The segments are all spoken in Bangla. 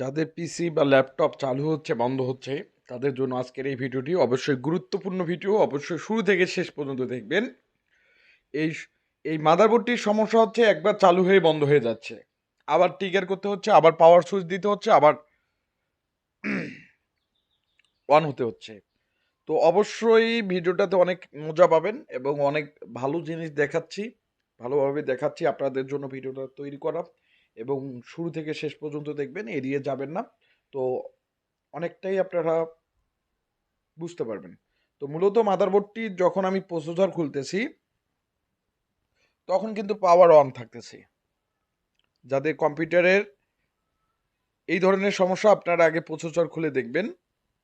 যাদের পিসি বা ল্যাপটপ চালু হচ্ছে, বন্ধ হচ্ছে, তাদের জন্য আজকের এই ভিডিওটি অবশ্যই গুরুত্বপূর্ণ ভিডিও। অবশ্যই শুরু থেকে শেষ পর্যন্ত দেখবেন। এই এই মাদারবোর্ডটির সমস্যা হচ্ছে একবার চালু হয়ে বন্ধ হয়ে যাচ্ছে। আবার টিকার করতে হচ্ছে, আবার পাওয়ার সুইচ দিতে হচ্ছে, আবার অন হতে হচ্ছে। তো অবশ্যই ভিডিওটাতে অনেক মজা পাবেন এবং অনেক ভালো জিনিস দেখাচ্ছি, ভালোভাবে দেখাচ্ছি আপনাদের জন্য ভিডিওটা তৈরি করা। এবং শুরু থেকে শেষ পর্যন্ত দেখবেন এড়িয়ে যাবেন না। তো অনেকটাই আপনারা বুঝতে পারবেন। তো মূলত মাদারবোর্ডটি যখন আমি প্রসেসর খুলতেছি, তখন কিন্তু পাওয়ার অন থাকতেছে। যাদের কম্পিউটারের এই ধরনের সমস্যা আপনারা আগে প্রসেসর খুলে দেখবেন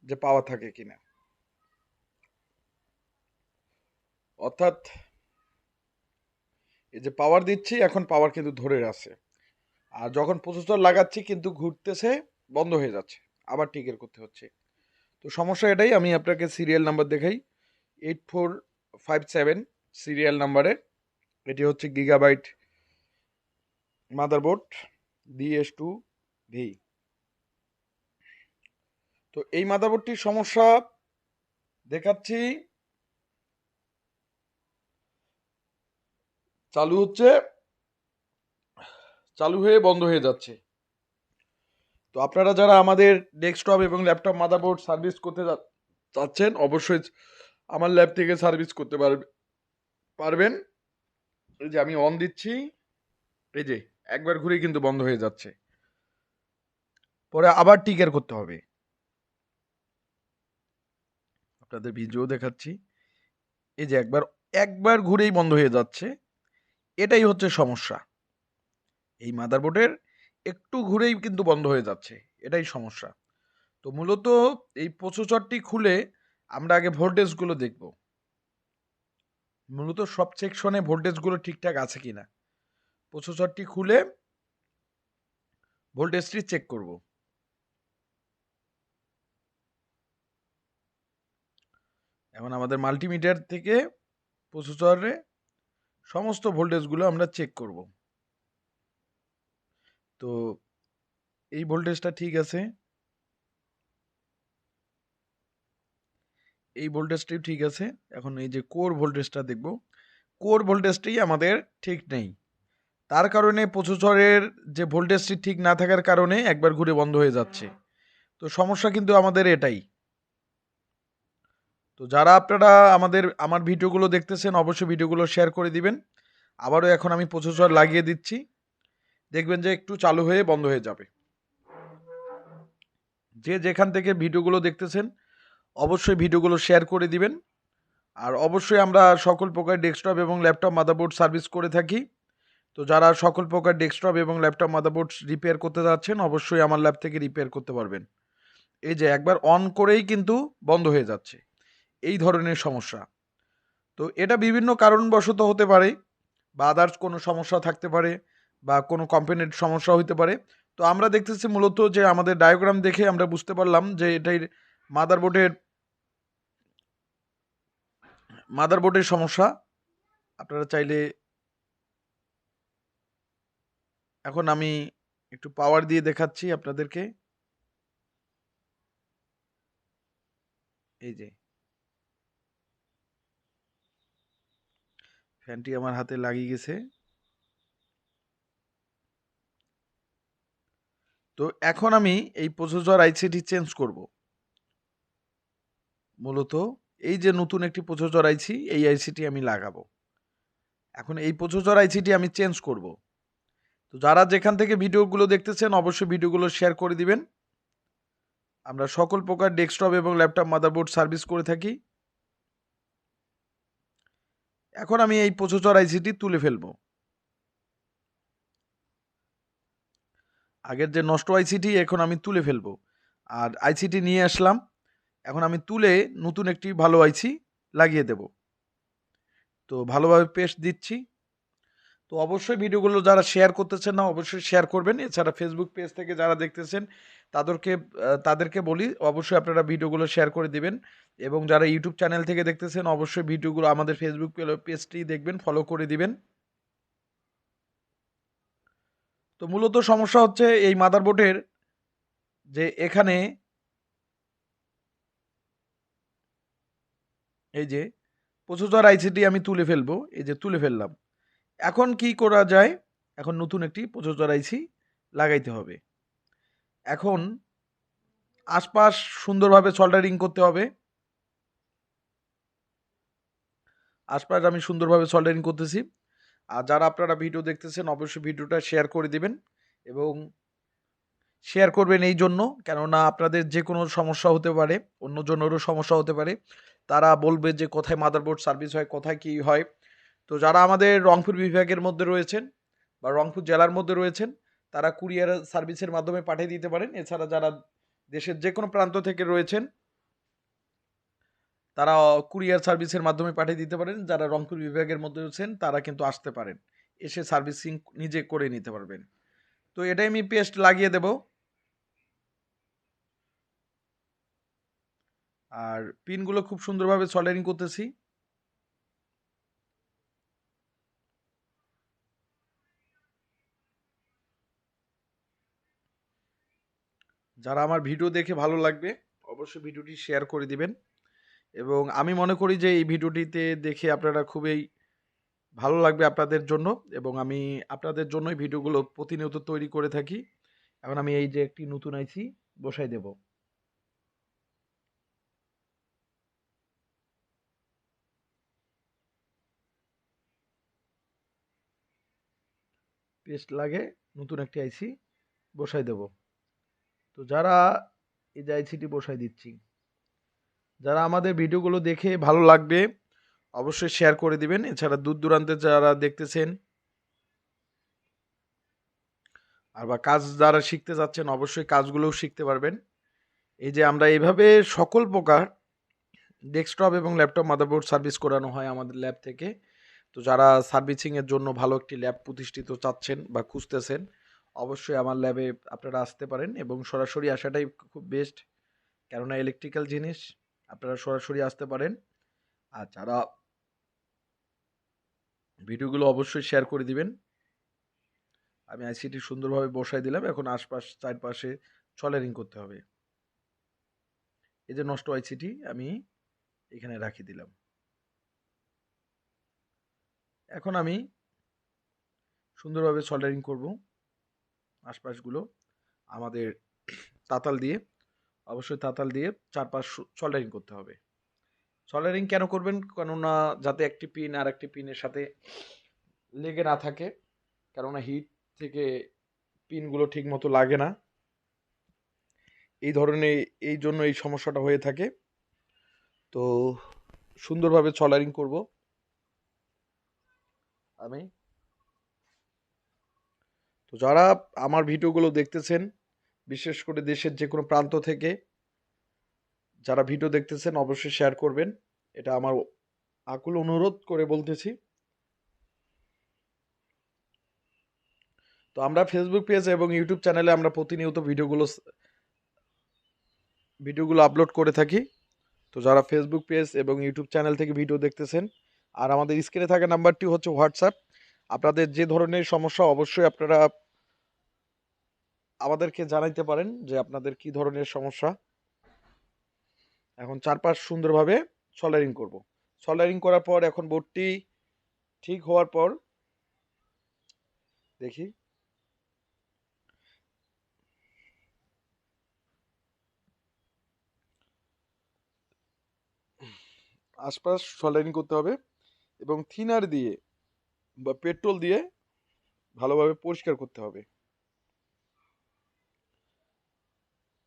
যে পাওয়ার থাকে কিনা। অর্থাৎ এই যে পাওয়ার দিচ্ছি, এখন পাওয়ার কিন্তু ধরে আছে। আর যখন প্রসেসর লাগাচ্ছি কিন্তু ঘুরতেছে, বন্ধ হয়ে যাচ্ছে। আবার টিকের করতে হচ্ছে। তো সমস্যা এটাই, আমি আপনাকে সিরিয়াল নাম্বার দেখাই। Eight four five seven serial নাম্বারে এটি হচ্ছে gigabyte motherboard DS two V তো এই মাদারবোর্ডটির সমস্যা দেখাচ্ছি। চালু হচ্ছে চালু হয়ে বন্ধ হয়ে যাচ্ছে। তো আপনারা যারা আমাদের ডেস্কটপ এবং ল্যাপটপ মাদারবোর্ড সার্ভিস করতে চাচ্ছেন, অবশ্যই আমার ল্যাব থেকে সার্ভিস করতে পারবে পারবেন। এই যে আমি অন দিচ্ছি। এই যে, একবার ঘুরেই কিন্তু বন্ধ হয়ে যাচ্ছে। পরে আবার টিকের করতে হবে। আপনাদের ভিডিও দেখাচ্ছি। এই যে একবার একবার ঘুরেই বন্ধ হয়ে যাচ্ছে। এটাই হচ্ছে সমস্যা। এই মাদারবোর্ডের একটু ঘুরেই কিন্তু বন্ধ হয়ে যাচ্ছে। এটাই সমস্যা। তো মূলত এই প্রসেসরটি খুলে আমরা আগে ভোল্টেজগুলো দেখব। মূলত সব সেকশনে ভোল্টেজগুলো ঠিকঠাক আছে কি না প্রসেসরটি খুলে ভোল্টেজটি চেক করব। এখন আমাদের মাল্টিমিটার থেকে প্রসেসরে সমস্ত ভোল্টেজগুলো আমরা চেক করব। তো এই ভোল্টেজটা ঠিক আছে। এই ভোল্টেজটিও ঠিক আছে। এখন এই যে কোর ভোল্টেজটা দেখব। কোর ভোল্টেজটি আমাদের ঠিক নেই। তার কারণে প্রসেসরের যে ভোল্টেজটি ঠিক না থাকার কারণে একবার ঘুরে বন্ধ হয়ে যাচ্ছে। তো সমস্যা কিন্তু আমাদের এটাই। তো যারা আপনারা আমাদের, আমার ভিডিওগুলো দেখতেছেন, অবশ্যই ভিডিওগুলো শেয়ার করে দিবেন। আবারও এখন আমি প্রসেসর লাগিয়ে দিচ্ছি। দেখবেন যে একটু চালু হয়ে বন্ধ হয়ে যাবে। যে যেখান থেকে ভিডিওগুলো দেখতেছেন, অবশ্যই ভিডিওগুলো শেয়ার করে দিবেন। আর অবশ্যই আমরা সকল প্রকার ডেস্কটপ এবং ল্যাপটপ, মাদারবোর্ড সার্ভিস করে থাকি। তো যারা সকল প্রকার ডেস্কটপ এবং ল্যাপটপ, মাদারবোর্ড রিপেয়ার করতে যাচ্ছেন, অবশ্যই আমার ল্যাব থেকে রিপেয়ার করতে পারবেন। এই যে একবার অন করেই কিন্তু বন্ধ হয়ে যাচ্ছে। এই ধরনের সমস্যা। তো এটা বিভিন্ন কারণবশত হতে পারে বা আদার্স কোনো সমস্যা থাকতে পারে। বা কোনো কোম্পানির সমস্যা হতে পারে। তো আমরা দেখতেছি মূলত যে আমাদের ডায়াগ্রাম দেখে আমরা বুঝতে পারলাম যে এটাই মাদারবোর্ডের মাদারবোর্ডের সমস্যা। আপনারা চাইলে এখন আমি একটু পাওয়ার দিয়ে দেখাচ্ছি আপনাদেরকে। এই যে। ফ্যানটি আমার হাতে লাগিয়ে গেছে। তো এখন আমি এই প্রসেসর আইসিটি চেঞ্জ করব। মূলত এই যে নতুন একটি প্রসেসর আইসি এই আইসিটি আমি লাগাবো। এখন এই প্রসেসর আইসিটি আমি চেঞ্জ করব। তো যারা যেখান থেকে ভিডিওগুলো দেখতেছেন, অবশ্যই ভিডিওগুলো শেয়ার করে দিবেন। আমরা সকল প্রকার ডেস্কটপ এবং ল্যাপটপ মাদারবোর্ড সার্ভিস করে থাকি। এখন আমি এই প্রসেসর আইসিটি তুলে ফেলব। আগের যে নষ্ট আইসিটি এখন আমি তুলে ফেলব। আর আইসিটি নিয়ে আসলাম, এখন আমি তুলে নতুন একটি ভালো আইসি লাগিয়ে দেব। তো ভালোভাবে পেস্ট দিচ্ছি। তো অবশ্যই ভিডিওগুলো যারা শেয়ার করতেছেন না, অবশ্যই শেয়ার করবেন। এছাড়া ফেসবুক পেজ থেকে যারা দেখতেছেন, তাদেরকে তাদেরকে বলি, অবশ্যই আপনারা ভিডিওগুলো শেয়ার করে দিবেন। এবং যারা ইউটিউব চ্যানেল থেকে দেখতেছেন, অবশ্যই ভিডিওগুলো আমাদের ফেসবুক পেজটি দেখবেন ফলো করে দিবেন। তো মূলত সমস্যা হচ্ছে এই মাদারবোর্ডের যে এখানে এই যে প্রসেসর আইসিটি আমি তুলে ফেলব, এই যে তুলে ফেললাম। এখন কি করা যায়? এখন নতুন একটি প্রসেসর আইসি লাগাইতে হবে। এখন আশপাশ সুন্দরভাবে সল্ডারিং করতে হবে। আশপাশ আমি সুন্দরভাবে সল্ডারিং করতেছি। আর যারা আপনারা ভিডিও দেখতেছেন, অবশ্যই ভিডিওটা শেয়ার করে দিবেন এবং শেয়ার করবেন এই জন্য। কেননা আপনাদের যে কোনো সমস্যা হতে পারে অন্য জনেরও সমস্যা হতে পারে। তারা বলবে যে কোথায় মাদারবোর্ড সার্ভিস হয়, কোথায় কী হয়। তো যারা আমাদের রংপুর বিভাগের মধ্যে রয়েছেন বা রংপুর জেলার মধ্যে রয়েছেন, তারা কুরিয়ার সার্ভিসের মাধ্যমে পাঠিয়ে দিতে পারেন। এছাড়া যারা দেশের যে কোনো প্রান্ত থেকে রয়েছেন তারা কুরিয়ার সার্ভিসের মাধ্যমে পাঠিয়ে দিতে পারেন। যারা রংপুর বিভাগের মধ্যে রয়েছেন তারা কিন্তু আসতে পারেন। এসে সার্ভিসিং নিজে করে নিতে পারবেন। তো এটাই আমি পেস্ট লাগিয়ে দেব। আর পিনগুলো খুব সুন্দরভাবে সল্ডারিং করতেছি। যারা আমার ভিডিও দেখে ভালো লাগবে, অবশ্যই ভিডিওটি শেয়ার করে দিবেন। এবং আমি মনে করি যে, এই ভিডিওটিতে দেখে আপনারা খুবই ভালো লাগবে আপনাদের জন্য এবং আমি আপনাদের জন্যই ভিডিওগুলো প্রতিনিয়ত তৈরি করে থাকি। এখন আমি এই যে একটি নতুন আইসি বসাই দেব। পেস্ট লাগে, নতুন একটি আইসি বসাই দেব। তো যারা এই যে আইসিটি বসাই দিচ্ছি যারা আমাদের ভিডিওগুলো দেখে ভালো লাগবে, অবশ্যই শেয়ার করে দিবেন। এছাড়া দূর দূরান্তে যারা দেখতেছেন, আর বা কাজ যারা শিখতে যাচ্ছেন, অবশ্যই কাজগুলোও শিখতে পারবেন। এই যে আমরা এইভাবে সকল প্রকার ডেস্কটপ এবং ল্যাপটপ মাদারবোর্ড সার্ভিস করানো হয় আমাদের ল্যাব থেকে। তো যারা সার্ভিসিংয়ের জন্য ভালো একটি ল্যাব প্রতিষ্ঠিত চাচ্ছেন বা খুঁজতেছেন, অবশ্যই আমার ল্যাবে আপনারা আসতে পারেন এবং সরাসরি আসাটাই খুব বেস্ট কেননা ইলেকট্রিক্যাল জিনিস আপনারা সরাসরি আসতে পারেন। আর যারা ভিডিওগুলো অবশ্যই শেয়ার করে দিবেন। আমি আইসিটি সুন্দরভাবে বসাই দিলাম। এখন আশপাশ চারপাশে সলারিং করতে হবে। এই যে নষ্ট আইসিটি আমি এখানে রাখি দিলাম। এখন আমি সুন্দরভাবে সল্ডারিং করব। আশপাশগুলো আমাদের তাতাল দিয়ে। অবশ্যই তাতাল দিয়ে চারপাশ সল্ডারিং করতে হবে। সল্ডারিং কেন করবেন? কেননা যাতে একটি পিন আর একটি পিনের সাথে লেগে না থাকে, কেননা হিট থেকে পিনগুলো ঠিক মতো লাগে না। এই ধরনের, এই জন্য এই সমস্যাটা হয়ে থাকে। তো সুন্দরভাবে সলারিং করব। আমি। তো যারা আমার ভিডিওগুলো দেখতেছেন বিশেষ করে দেশের যে কোনো প্রান্ত থেকে যারা ভিডিও দেখতেছেন, অবশ্যই শেয়ার করবেন। এটা আমার আকুল অনুরোধ করে বলতেছি। তো আমরা ফেসবুক পেজ এবং ইউটিউব চ্যানেলে আমরা প্রতিনিয়ত ভিডিওগুলো ভিডিওগুলো আপলোড করে থাকি। তো যারা ফেসবুক পেজ এবং ইউটিউব চ্যানেল থেকে ভিডিও দেখতেছেন, আর আমাদের স্ক্রিনে থাকা নাম্বারটি হচ্ছে হোয়াটসঅ্যাপ আপনাদের যে ধরনের সমস্যা, অবশ্যই আপনারা আমাদেরকে জানাইতে পারেন যে আপনাদের কি ধরনের সমস্যা। এখন চারপাশ সুন্দরভাবে সলারিং করব। সলারিং করার পর এখন বোর্ডটি ঠিক হওয়ার পর দেখি। আশপাশ সলারিং করতে হবে এবং থিনার দিয়ে বা পেট্রোল দিয়ে ভালোভাবে পরিষ্কার করতে হবে।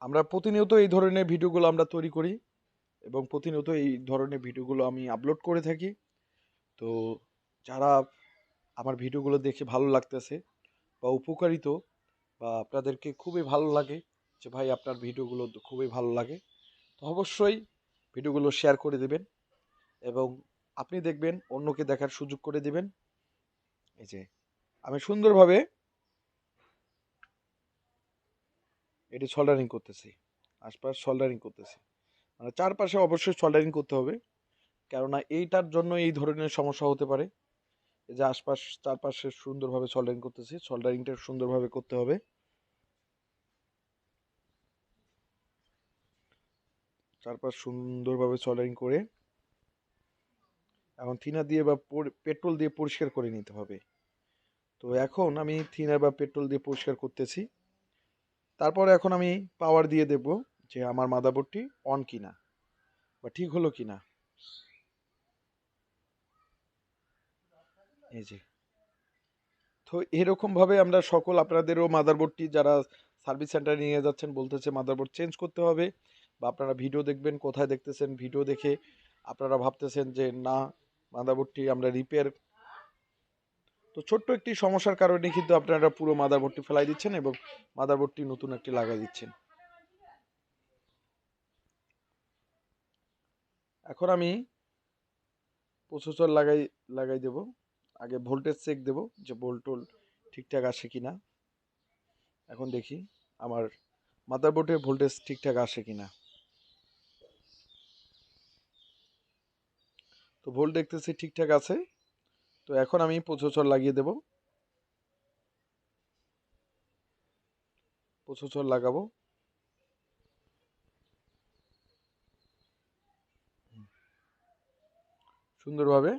আমরা প্রতিনিয়ত এই ধরনের ভিডিওগুলো আমরা তৈরি করি এবং প্রতিনিয়ত এই ধরনের ভিডিওগুলো আমি আপলোড করে থাকি। তো যারা আমার ভিডিওগুলো দেখে ভালো লাগতেছে বা উপকারিত বা আপনাদেরকে খুবই ভালো লাগে যে ভাই আপনার ভিডিওগুলো খুবই ভালো লাগে, তো অবশ্যই ভিডিওগুলো শেয়ার করে দেবেন এবং আপনি দেখবেন অন্যকে দেখার সুযোগ করে দেবেন। এই যে, আমি সুন্দরভাবে এটি সোল্ডারিং করতেছি। আশপাশ সোল্ডারিং করতেছি। মানে চারপাশে অবশ্যই সোল্ডারিং করতে হবে। কেননা এইটার জন্য এই ধরনের সমস্যা হতে পারে। যে আশপাশ চারপাশে সুন্দরভাবে সোল্ডারিং করতেছি সোল্ডারিংটা সুন্দরভাবে করতে হবে। চারপাশ সুন্দরভাবে সলারিং করে এখন থিনার দিয়ে বা পেট্রোল দিয়ে পরিষ্কার করে নিতে হবে। তো এখন আমি থিনার বা পেট্রোল দিয়ে পরিষ্কার করতেছি। তারপর এখন আমি পাওয়ার দিয়ে দেব যে আমার মাদারবোর্ডটি অন কিনা বা ঠিক হলো কিনা। এই যে। তো এরকমভাবে আমরা সকল আপনাদেরও মাদারবোর্ডটি যারা সার্ভিস সেন্টারে নিয়ে যাচ্ছেন বলতেছে মাদারবোর্ড চেঞ্জ করতে হবে বা আপনারা ভিডিও দেখবেন, কোথায় দেখতেছেন ভিডিও দেখে আপনারা ভাবতেছেন যে না মাদারবোর্ডটি আমরা রিপেয়ার তো ছোট্ট একটি সমস্যার কারণে কিন্তু আপনারা পুরো মাদারবোর্ডটি ফেলাই দিচ্ছেন এবং মাদারবোর্ডটি নতুন একটি লাগাই দিচ্ছেন। এখন আমি প্রসেসর লাগাই লাগাই দেব। আগে ভোল্টেজ চেক দেব যে ভোল্টোল ঠিকঠাক আসে কিনা। এখন দেখি আমার মাদারবোর্ডে ভোল্টেজ ঠিকঠাক আসে কিনা। তো ভোল্ট দেখতেছি ঠিকঠাক আছে। তো এখন আমি প্রসেসর লাগিয়ে দেব। প্রসেসর লাগাবো। সুন্দরভাবে।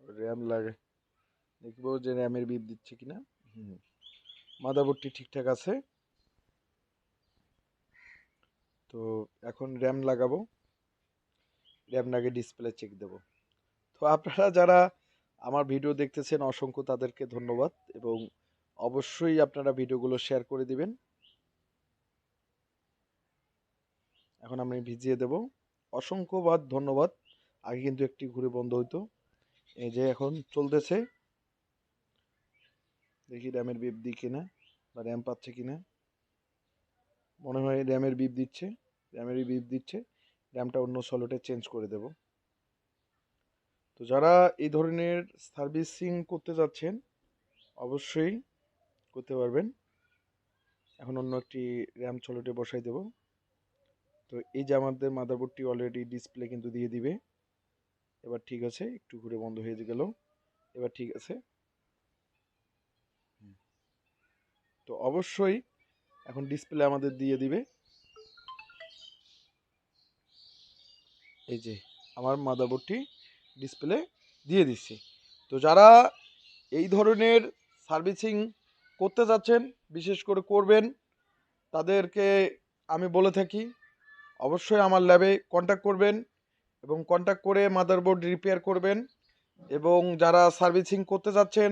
র্যাম লাগে। দেখব যে র্যামের বিপ দিচ্ছে কিনা। হুম। মাদারবোর্ডটি ঠিকঠাক আছে। তো এখন র্যাম লাগাবো। লাগে ডিসপ্লে চেক দেব। তো আপনারা যারা আমার ভিডিও দেখতেছেন, অসংখ্য তাদেরকে ধন্যবাদ এবং অবশ্যই আপনারা ভিডিওগুলো শেয়ার করে দিবেন। এখন আমি ভিজিয়ে দেব। অসংখ্যবাদ, ধন্যবাদ। আগে কিন্তু একটি ঘুরে বন্ধ হইতো। এই যে এখন চলতেছে। দেখি র্যামের বিপ দিই কিনা বা র্যাম পাচ্ছে কিনা। মনে হয় র্যামের বিপ দিচ্ছে। র্যামেরই বিপ দিচ্ছে। র্যামটা অন্য সলোটে চেঞ্জ করে দেব। তো যারা এই ধরনের সার্ভিসিং করতে যাচ্ছেন, অবশ্যই করতে পারবেন। এখন অন্য একটি র্যাম সলোটে বসাই দেব। তো এই যে আমাদের মাদারবোর্ডটি অলরেডি ডিসপ্লে কিন্তু দিয়ে দিবে। এবার ঠিক আছে, একটু ঘুরে বন্ধ হয়ে গেল। এবার ঠিক আছে। তো অবশ্যই এখন ডিসপ্লে আমাদের দিয়ে দিবে। এই যে আমার মাদারবোর্ডটি ডিসপ্লে দিয়ে দিচ্ছি। তো যারা এই ধরনের সার্ভিসিং করতে যাচ্ছেন, বিশেষ করে করবেন, তাদেরকে আমি বলে থাকি, অবশ্যই আমার ল্যাবে কন্ট্যাক্ট করবেন এবং কন্ট্যাক্ট করে মাদারবোর্ড রিপেয়ার করবেন এবং যারা সার্ভিসিং করতে যাচ্ছেন,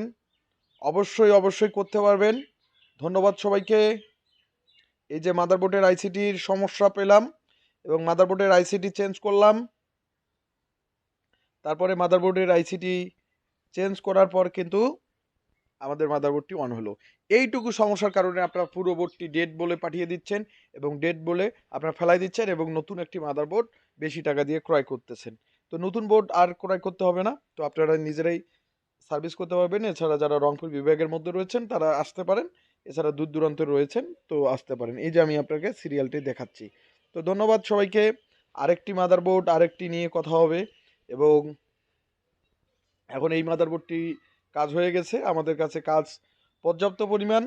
অবশ্যই অবশ্যই করতে পারবেন। ধন্যবাদ সবাইকে। এই যে মাদারবোর্ডের আইসিটির সমস্যা পেলাম। এবং মাদারবোর্ডের আইসিটি চেঞ্জ করলাম। তারপরে মাদারবোর্ডের আইসিটি চেঞ্জ করার পর কিন্তু আমাদের মাদারবোর্ডটি অন হলো। এইটুকু সমস্যার কারণে আপনার পুরো বোর্ডটি ডেড বলে পাঠিয়ে দিচ্ছেন এবং ডেট বলে আপনার ফেলাই দিচ্ছেন এবং নতুন একটি মাদারবোর্ড বেশি টাকা দিয়ে ক্রয় করতেছেন। তো নতুন বোর্ড আর ক্রয় করতে হবে না। তো আপনারা নিজেরাই সার্ভিস করতে পারবেন। এছাড়া যারা রংপুর বিভাগের মধ্যে রয়েছেন, তারা আসতে পারেন। এছাড়া দূর দূরান্তে রয়েছেন, তো আসতে পারেন। এই যে আমি আপনাকে সিরিয়ালটি দেখাচ্ছি। তো ধন্যবাদ সবাইকে। আরেকটি মাদারবোর্ড আরেকটি নিয়ে কথা হবে এবং এখন এই মাদারবোর্ডটি কাজ হয়ে গেছে। আমাদের কাছে কাজ পর্যাপ্ত পরিমাণ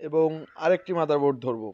এবং আরেকটি মাদারবোর্ড ধরবো।